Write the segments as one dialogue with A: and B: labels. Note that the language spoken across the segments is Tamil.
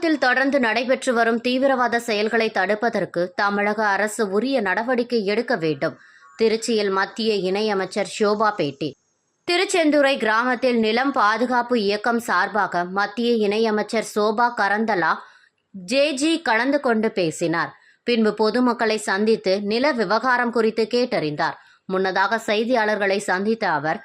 A: தமிழகத்தில் தொடர்ந்து நடைபெற்று வரும் தீவிரவாத செயல்களை தடுப்பதற்கு தமிழக அரசு உரிய நடவடிக்கை எடுக்க வேண்டும். திருச்சியில் மத்திய இணையமைச்சர் ஷோபா பேட்டி. திருச்செந்துறை கிராமத்தில் நிலம் பாதுகாப்பு இயக்கம் சார்பாக மத்திய இணையமைச்சர் சோபா கரந்தலா ஜேஜி கலந்து கொண்டு பேசினார். பின்பு பொதுமக்களை சந்தித்து நில விவகாரம் குறித்து கேட்டறிந்தார். முன்னதாக செய்தியாளர்களை சந்தித்த அவர்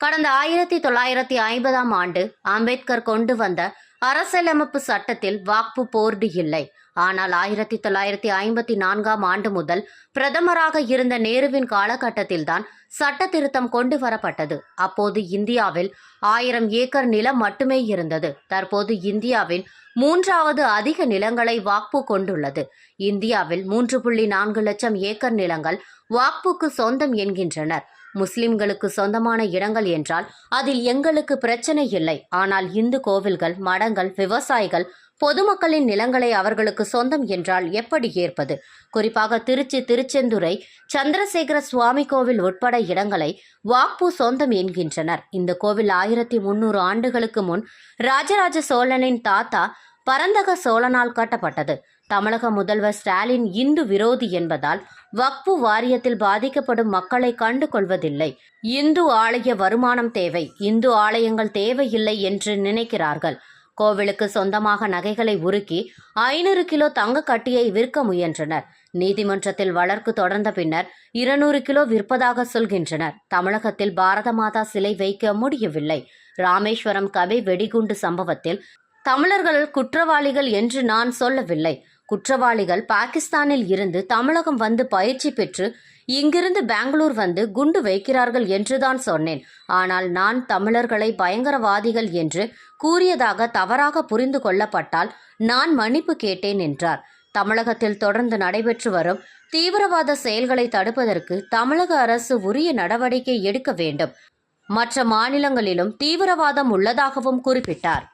A: கடந்த ஆயிரத்தி தொள்ளாயிரத்தி ஐம்பதாம் ஆண்டு அம்பேத்கர் கொண்டு வந்த அரசியலமைப்பு சட்டத்தில் வாக்பு போர்டு இல்லை. ஆனால் ஆயிரத்தி தொள்ளாயிரத்தி ஐம்பத்தி நான்காம் ஆண்டு முதல் பிரதமராக இருந்த நேருவின் காலகட்டத்தில்தான் சட்ட திருத்தம் கொண்டு வரப்பட்டது. அப்போது இந்தியாவில் ஆயிரம் ஏக்கர் நிலம் மட்டுமே இருந்தது. தற்போது இந்தியாவின் மூன்றாவது அதிக நிலங்களை வாக்பு கொண்டுள்ளது. இந்தியாவில் மூன்று புள்ளி நான்கு லட்சம் ஏக்கர் நிலங்கள் வாக்புக்கு சொந்தம் என்கின்றனர். முஸ்லிம்களுக்கு சொந்தமான இடங்கள் என்றால் அதில் எங்களுக்கு பிரச்சனை இல்லை. ஆனால் இந்து கோவில்கள் மடங்கள் விவசாயிகள் பொதுமக்களின் நிலங்களை அவர்களுக்கு சொந்தம் என்றால் எப்படி ஏற்பது? குறிப்பாக திருச்சி திருச்செந்துறை சந்திரசேகர சுவாமி கோவில் உட்பட இடங்களை வாக்பு சொந்தம் என்கின்றனர். இந்த கோவில் ஆயிரத்தி முன்னூறு ஆண்டுகளுக்கு முன் ராஜராஜ சோழனின் தாத்தா பரந்தக சோழனால் கட்டப்பட்டது. தமிழக முதல்வர் ஸ்டாலின் இந்து விரோதி என்பதால் வக்பு வாரியத்தில் பாதிக்கப்படும் மக்களை கண்டு கொள்வதில்லை. இந்து ஆலய வருமானம் தேவை. இந்து ஆலயங்கள் தேவையில்லை என்று நினைக்கிறார்கள். கோவிலுக்கு சொந்தமாக நகைகளை உருக்கி ஐநூறு கிலோ தங்க கட்டியை விற்க முயன்றனர். நீதிமன்றத்தில் வழக்கு தொடர்ந்த பின்னர் இருநூறு கிலோ விற்பதாக சொல்கின்றனர். தமிழகத்தில் பாரத மாதா சிலை வைக்க முடியவில்லை. ராமேஸ்வரம் கவி வெடிகுண்டு சம்பவத்தில் தமிழர்கள் குற்றவாளிகள் என்று நான் சொல்லவில்லை. குற்றவாளிகள் பாகிஸ்தானில் இருந்து தமிழகம் வந்து பயிற்சி பெற்று இங்கிருந்து பெங்களூர் வந்து குண்டு வைக்கிறார்கள் என்றுதான் சொன்னேன். ஆனால் நான் தமிழர்களை பயங்கரவாதிகள் என்று கூறியதாக தவறாக புரிந்து கொள்ளப்பட்டால் நான் மன்னிப்பு கேட்டேன் என்றார். தமிழகத்தில் தொடர்ந்து நடைபெற்று வரும் தீவிரவாத செயல்களை தடுப்பதற்கு தமிழக அரசு உரிய நடவடிக்கை எடுக்க வேண்டும். மற்ற மாநிலங்களிலும் தீவிரவாதம் உள்ளதாகவும் குறிப்பிட்டார்.